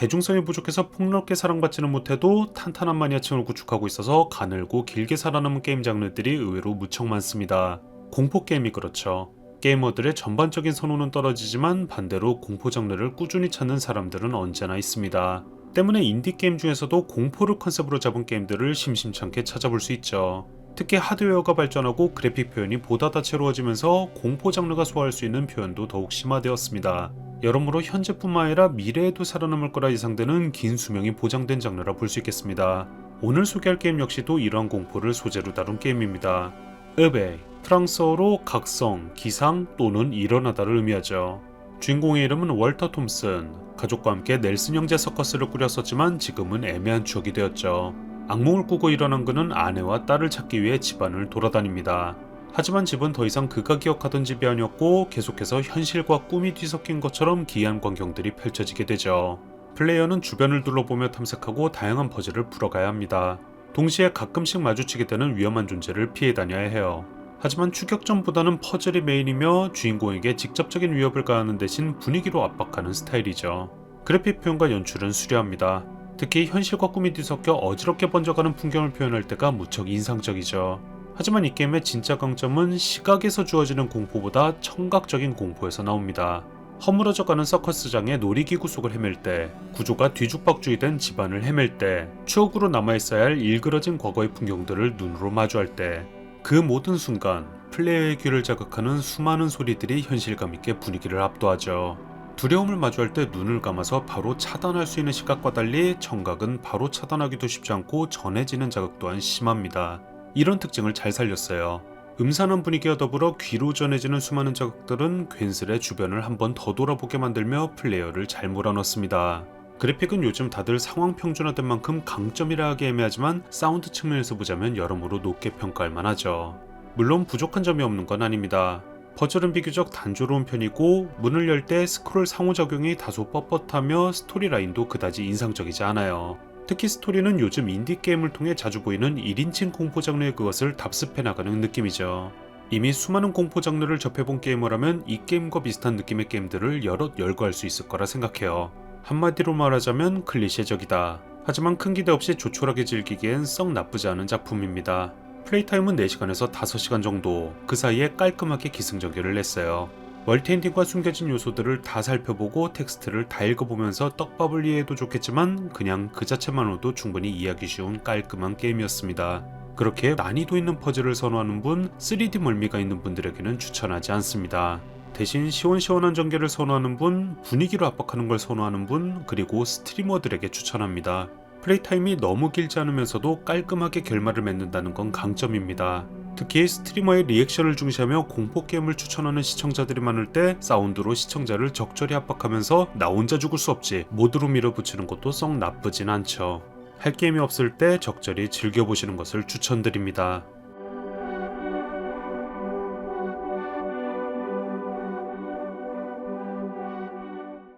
대중성이 부족해서 폭넓게 사랑받지는 못해도 탄탄한 마니아층을 구축하고 있어서 가늘고 길게 살아남은 게임 장르들이 의외로 무척 많습니다. 공포 게임이 그렇죠. 게이머들의 전반적인 선호는 떨어지지만 반대로 공포 장르를 꾸준히 찾는 사람들은 언제나 있습니다. 때문에 인디 게임 중에서도 공포를 컨셉으로 잡은 게임들을 심심찮게 찾아볼 수 있죠. 특히 하드웨어가 발전하고 그래픽 표현이 보다 다채로워지면서 공포 장르가 소화할 수 있는 표현도 더욱 심화되었습니다. 여러모로 현재뿐만 아니라 미래에도 살아남을 거라 예상되는 긴 수명이 보장된 장르라 볼 수 있겠습니다. 오늘 소개할 게임 역시도 이러한 공포를 소재로 다룬 게임입니다. 으베, 프랑스어로 각성, 기상 또는 일어나다를 의미하죠. 주인공의 이름은 월터 톰슨, 가족과 함께 넬슨 형제 서커스를 꾸렸었지만 지금은 애매한 추억이 되었죠. 악몽을 꾸고 일어난 그는 아내와 딸을 찾기 위해 집안을 돌아다닙니다. 하지만 집은 더 이상 그가 기억하던 집이 아니었고 계속해서 현실과 꿈이 뒤섞인 것처럼 기이한 광경들이 펼쳐지게 되죠. 플레이어는 주변을 둘러보며 탐색하고 다양한 퍼즐을 풀어가야 합니다. 동시에 가끔씩 마주치게 되는 위험한 존재를 피해 다녀야 해요. 하지만 추격전보다는 퍼즐이 메인이며 주인공에게 직접적인 위협을 가하는 대신 분위기로 압박하는 스타일이죠. 그래픽 표현과 연출은 수려합니다. 특히 현실과 꿈이 뒤섞여 어지럽게 번져가는 풍경을 표현할 때가 무척 인상적이죠. 하지만 이 게임의 진짜 강점은 시각에서 주어지는 공포보다 청각적인 공포에서 나옵니다. 허물어져 가는 서커스장의 놀이기구 속을 헤맬 때, 구조가 뒤죽박죽이 된 집안을 헤맬 때, 추억으로 남아있어야 할 일그러진 과거의 풍경들을 눈으로 마주할 때, 그 모든 순간 플레이어의 귀를 자극하는 수많은 소리들이 현실감 있게 분위기를 압도하죠. 두려움을 마주할 때 눈을 감아서 바로 차단할 수 있는 시각과 달리 청각은 바로 차단하기도 쉽지 않고 전해지는 자극 또한 심합니다. 이런 특징을 잘 살렸어요. 음산한 분위기와 더불어 귀로 전해지는 수많은 자극들은 괜스레 주변을 한 번 더 돌아보게 만들며 플레이어를 잘 몰아넣습니다. 그래픽은 요즘 다들 상황 평준화된 만큼 강점이라 하기 애매하지만 사운드 측면에서 보자면 여러모로 높게 평가할 만하죠. 물론 부족한 점이 없는 건 아닙니다. 퍼즐은 비교적 단조로운 편이고 문을 열 때 스크롤 상호작용이 다소 뻣뻣하며 스토리 라인도 그다지 인상적이지 않아요. 특히 스토리는 요즘 인디게임을 통해 자주 보이는 1인칭 공포 장르의 그것을 답습해 나가는 느낌이죠. 이미 수많은 공포 장르를 접해본 게이머라면 이 게임과 비슷한 느낌의 게임들을 여럿 열거할 수 있을 거라 생각해요. 한마디로 말하자면 클리셰적이다. 하지만 큰 기대 없이 조촐하게 즐기기엔 썩 나쁘지 않은 작품입니다. 플레이 타임은 4시간에서 5시간 정도, 그 사이에 깔끔하게 기승전결을 냈어요. 멀티엔딩과 숨겨진 요소들을 다 살펴보고 텍스트를 다 읽어보면서 떡밥을 이해해도 좋겠지만 그냥 그 자체만으로도 충분히 이해하기 쉬운 깔끔한 게임이었습니다. 그렇게 난이도 있는 퍼즐을 선호하는 분, 3D 멀미가 있는 분들에게는 추천하지 않습니다. 대신 시원시원한 전개를 선호하는 분, 분위기로 압박하는 걸 선호하는 분, 그리고 스트리머들에게 추천합니다. 플레이 타임이 너무 길지 않으면서도 깔끔하게 결말을 맺는다는 건 강점입니다. 특히 스트리머의 리액션을 중시하며 공포 게임을 추천하는 시청자들이 많을 때 사운드로 시청자를 적절히 압박하면서 나 혼자 죽을 수 없지 모드로 밀어붙이는 것도 썩 나쁘진 않죠. 할 게임이 없을 때 적절히 즐겨보시는 것을 추천드립니다.